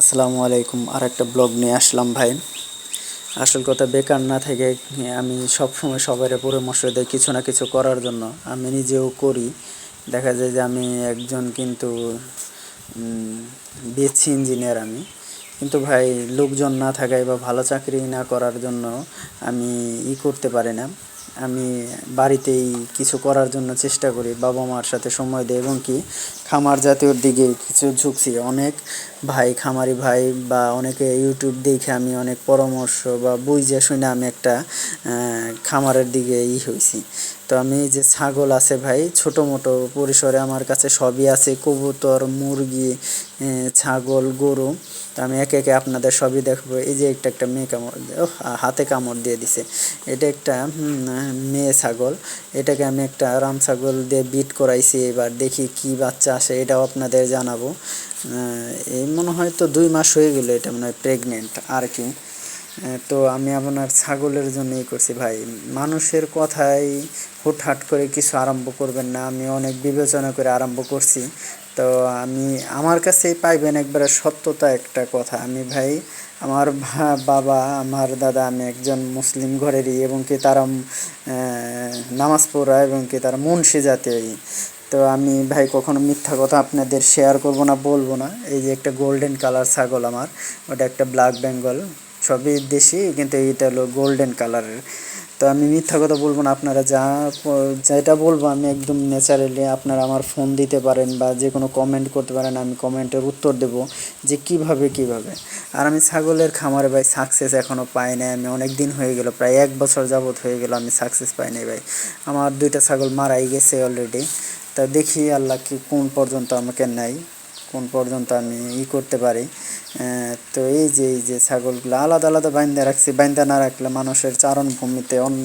আসসালামু আলাইকুম। আর একটা ব্লগ নিয়ে আসলাম ভাই। আসল কথা, বেকার না থেকে আমি সব সময় সবার পরামর্শ দিই কিছু না কিছু করার জন্য। আমি নিজেও করি। দেখা যায় যে আমি একজন কিন্তু বিএসসি ইঞ্জিনিয়ার আমি। কিন্তু ভাই, লোকজন না থাকায় বা ভালো চাকরি না করার জন্য আমি ই করতে পারি না। আমি বাড়িতেই কিছু করার জন্য চেষ্টা করি বাবা মার সাথে সময় দিই। এবং কি খামার জাতীয়র দিকে কিছু ঝুঁকছি। অনেক ভাই, খামারি ভাই বা অনেকে ইউটিউব দেখে আমি অনেক পরামর্শ বা বুঝে শুনে আমি একটা খামারের দিকে ই হয়েছি তো আমি যে ছাগল আছে ভাই ছোটো মোটো পরিসরে আমার কাছে সবই আছে। কবুতর, মুরগি ছাগল, গরু। তো আমি একে একে আপনাদের সবই দেখব। এই যে একটা একটা মেয়ে কামড় হাতে কামড় দিয়ে দিছে। এটা একটা মেয়ে ছাগল। এটাকে আমি একটা রাম ছাগল দিয়ে বিট করাইছি। এবার দেখি কি বাচ্চা আসে এটাও আপনাদের জানাব। এই মনে হয় তো দুই মাস হয়ে গেলো এটা মনে হয় প্রেগনেন্ট আর কি। তো আমি আপনার ছাগলের জন্যই করছি ভাই। মানুষের কথাই হুটহাট করে কিছু আরম্ভ করবেন না। আমি অনেক বিবেচনা করে আরম্ভ করছি। তো আমি, আমার কাছেই পাইবেন একবারে সত্যতা একটা কথা। আমি ভাই, আমার বাবা, আমার দাদা, আমি একজন মুসলিম ঘরেরই এবং কি তারা নামাজ পড়া এবং কি তারা মুন্সি জাতীয়ই। তো আমি ভাই কখনো মিথ্যা কথা আপনাদের শেয়ার করব না, বলব না। এই যে একটা গোল্ডেন কালার ছাগল আমার, ওটা একটা ব্ল্যাক বেঙ্গল সবই দেশি, কিন্তু এইটা হলো গোল্ডেন কালারের তো আমি মিথ্যা কথা বলব না, আপনারা যা যেটা বলব আমি একদম ন্যাচারালি আপনারা আমার ফোন দিতে পারেন বা যে কোনো কমেন্ট করতে পারেন, আমি কমেন্টের উত্তর দেব যে কীভাবে কীভাবে। আর আমি ছাগলের খামারে ভাই সাকসেস এখনও পাই নাই, আমি অনেক দিন হয়ে গেল, প্রায় এক বছর যাবৎ হয়ে গেল আমি সাকসেস পাই নাই ভাই। আমার দুইটা ছাগল মারাই গেছে অলরেডি তা দেখি আল্লাহ কি কোন পর্যন্ত আমাকে নেয়, কোন পর্যন্ত আমি ই করতে পারি। তো এই যে এই যে ছাগলগুলো আলাদা আলাদা বাইন্দা রাখছি, বাইন্দা না রাখলে মানুষের চারণ ভূমিতে অন্য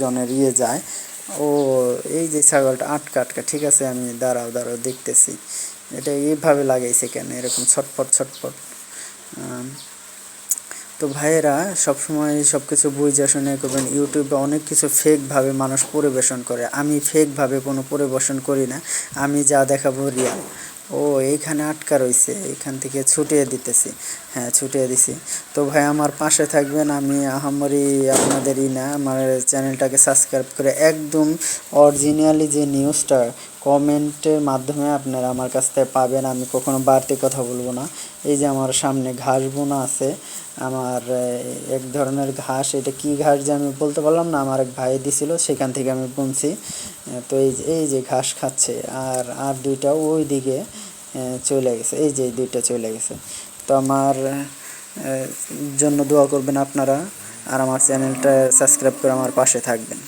জনের ইয়ে যায়। ও, এই যে ছাগলটা আটকা আটকা, ঠিক আছে, আমি দাঁড়াও দাঁড়াও, দেখতেছি। এটা এইভাবে লাগাইছে কেন? এরকম ছটপট ছটপট তো ভাইয়েরা সবসময় সব কিছু বুঝে শুনে করবেন ইউটিউবে অনেক কিছু ফেকভাবে মানুষ পরিবেশন করে। আমি ফেকভাবে কোনো পরিবেশন করি না। আমি যা দেখাবো রিয়াল ও, এইখানে আটকা রয়েছে এইখান থেকে ছুটিয়ে দিতেছি। হ্যাঁ ছুটিয়ে দিছি। তো ভাই, আমার পাশে থাকবেন আমি, আহামরি আপনাদেরই না, আমার চ্যানেলটাকে সাবস্ক্রাইব করে একদম অরিজিনালি যে নিউজটা কমেন্টের মাধ্যমে আপনারা আমার কাছ থেকে পাবেন, আমি কখনো বাড়তি কথা বলব না। এই যে আমার সামনে ঘাস বোনা আছে, আমার এক ধরনের ঘাস, এটা কি ঘাস যে আমি বলতে পারলাম না, আমার এক ভাই দিছিল, সেখান থেকে আমি বুনছি। তো এই যে এই যে ঘাস খাচ্ছে, আর আর দুইটা ওই দিকে চলে গেছে। এই যে দুইটা চলে গেছে। তো আমার জন্য দোয়া করবেন আপনারা, আর আমার চ্যানেলটা সাবস্ক্রাইব করে আমার পাশে থাকবেন।